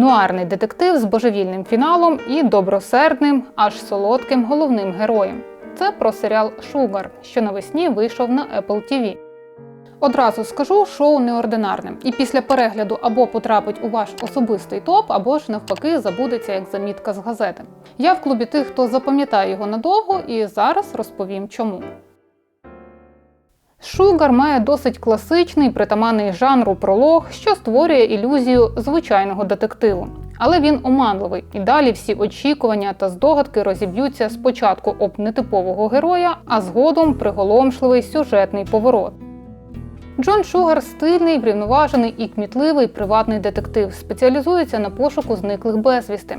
Нуарний детектив з божевільним фіналом і добросердним, аж солодким головним героєм. Це про серіал Шугар, що навесні вийшов на Apple TV. Одразу скажу, шоу неординарне, і після перегляду або потрапить у ваш особистий топ, або ж навпаки забудеться як замітка з газети. Я в клубі тих, хто запам'ятає його надовго, і зараз розповім чому. Шугар має досить класичний притаманний жанру пролог, що створює ілюзію звичайного детективу. Але він оманливий, і далі всі очікування та здогадки розіб'ються спочатку об нетипового героя, а згодом приголомшливий сюжетний поворот. Джон Шугар стильний, врівноважений і кмітливий приватний детектив, спеціалізується на пошуку зниклих безвісти.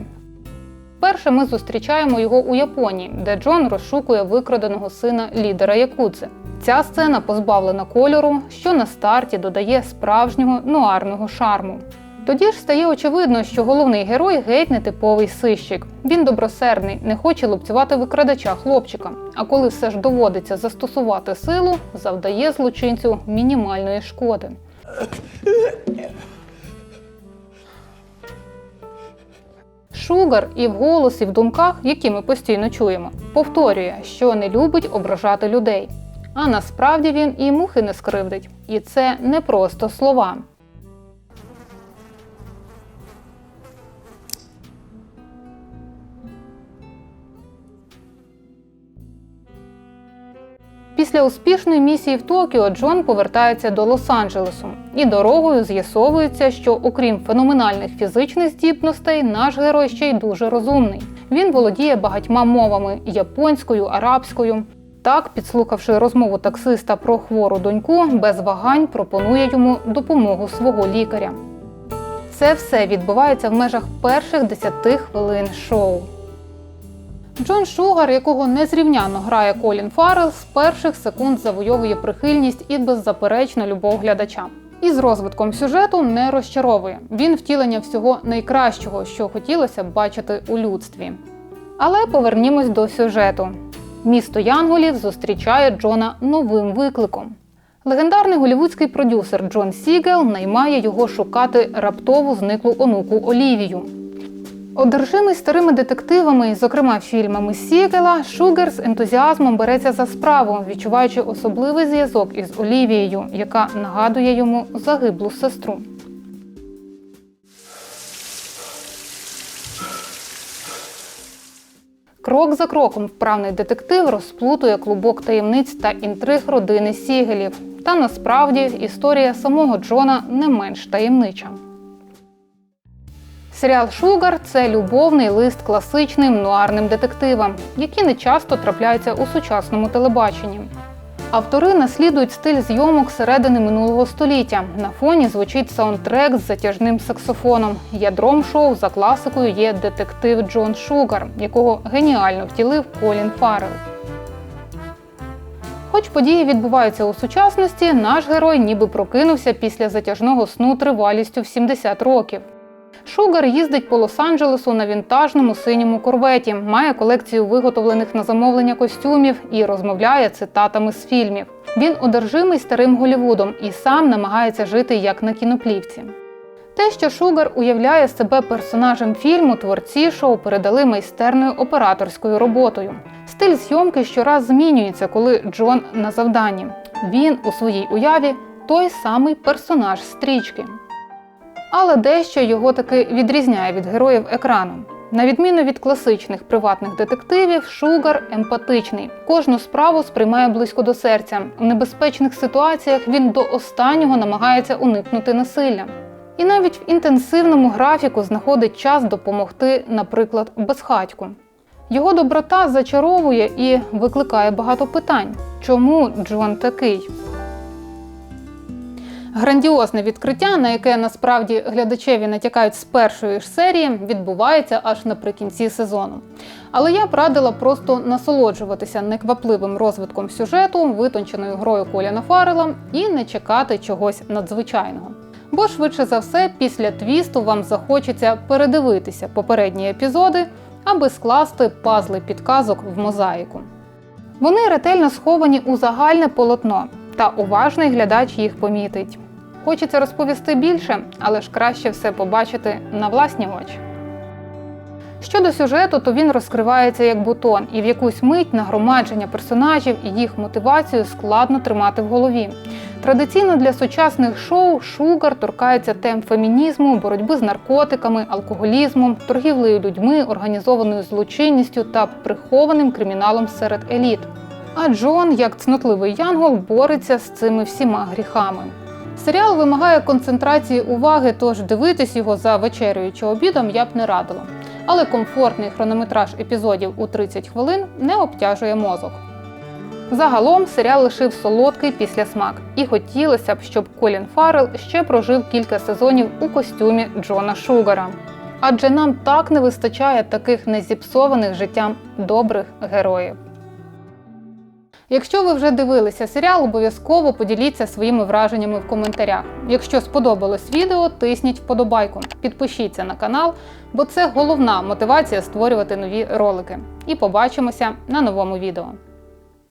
Перше ми зустрічаємо його у Японії, де Джон розшукує викраденого сина лідера Якудзи. Ця сцена позбавлена кольору, що на старті додає справжнього нуарного шарму. Тоді ж стає очевидно, що головний герой геть нетиповий сищик. Він добросердний, не хоче лупцювати викрадача хлопчика. А коли все ж доводиться застосувати силу, завдає злочинцю мінімальної шкоди. Шугар і в голос, і в думках, які ми постійно чуємо, повторює, що не любить ображати людей. А насправді він і мухи не скривдить. І це не просто слова. Після успішної місії в Токіо Джон повертається до Лос-Анджелесу, і дорогою з'ясовується, що окрім феноменальних фізичних здібностей, наш герой ще й дуже розумний. Він володіє багатьма мовами японською, арабською. Так, підслухавши розмову таксиста про хвору доньку, без вагань пропонує йому допомогу свого лікаря. Це все відбувається в межах перших 10 хвилин шоу. Джон Шугар, якого незрівняно грає Колін Фаррелл, з перших секунд завойовує прихильність і беззаперечну любов глядача. І з розвитком сюжету не розчаровує. Він втілення всього найкращого, що хотілося б бачити у людстві. Але повернімось до сюжету. Місто Янголів зустрічає Джона новим викликом. Легендарний голівудський продюсер Джон Сігел наймає його шукати раптову зниклу онуку Олівію. Одержимий старими детективами, зокрема фільмами Сігела, Шугер з ентузіазмом береться за справу, відчуваючи особливий зв'язок із Олівією, яка нагадує йому загиблу сестру. Крок за кроком вправний детектив розплутує клубок таємниць та інтриг родини Сігелів. Та насправді історія самого Джона не менш таємнича. Серіал Шугар це любовний лист класичним нуарним детективам, які не часто трапляються у сучасному телебаченні. Автори наслідують стиль зйомок середини минулого століття. На фоні звучить саундтрек з затяжним саксофоном. Ядром шоу за класикою є детектив Джон Шугар, якого геніально втілив Колін Фаррелл. Хоч події відбуваються у сучасності, наш герой ніби прокинувся після затяжного сну тривалістю в 70 років. Шугар їздить по Лос-Анджелесу на вінтажному синьому корветі, має колекцію виготовлених на замовлення костюмів і розмовляє цитатами з фільмів. Він одержимий старим Голівудом і сам намагається жити як на кіноплівці. Те, що Шугар уявляє себе персонажем фільму, творці шоу передали майстерною операторською роботою. Стиль зйомки щораз змінюється, коли Джон на завданні. Він у своїй уяві той самий персонаж стрічки. Але дещо його таки відрізняє від героїв екрану. На відміну від класичних приватних детективів, Шугар емпатичний. Кожну справу сприймає близько до серця. У небезпечних ситуаціях він до останнього намагається уникнути насилля. І навіть в інтенсивному графіку знаходить час допомогти, наприклад, безхатьку. Його доброта зачаровує і викликає багато питань. Чому Джон такий? Грандіозне відкриття, на яке насправді глядачеві натякають з першої ж серії, відбувається аж наприкінці сезону. Але я б радила просто насолоджуватися неквапливим розвитком сюжету, витонченою грою Коліна Фаррела і не чекати чогось надзвичайного. Бо швидше за все, після твісту вам захочеться передивитися попередні епізоди, аби скласти пазли підказок в мозаїку. Вони ретельно сховані у загальне полотно, та уважний глядач їх помітить. Хочеться розповісти більше, але ж краще все побачити на власні очі. Щодо сюжету, то він розкривається як бутон, і в якусь мить нагромадження персонажів і їх мотивацію складно тримати в голові. Традиційно для сучасних шоу Шугар торкається тем фемінізму, боротьби з наркотиками, алкоголізмом, торгівлею людьми, організованою злочинністю та прихованим криміналом серед еліт. А Джон, як цнотливий янгол, бореться з цими всіма гріхами. Серіал вимагає концентрації уваги, тож дивитись його за вечерею чи обідом я б не радила. Але комфортний хронометраж епізодів у 30 хвилин не обтяжує мозок. Загалом серіал лишив солодкий післясмак, і хотілося б, щоб Колін Фаррелл ще прожив кілька сезонів у костюмі Джона Шугара. Адже нам так не вистачає таких незіпсованих життям добрих героїв. Якщо ви вже дивилися серіал, обов'язково поділіться своїми враженнями в коментарях. Якщо сподобалось відео, тисніть вподобайку, підпишіться на канал, бо це головна мотивація створювати нові ролики. І побачимося на новому відео.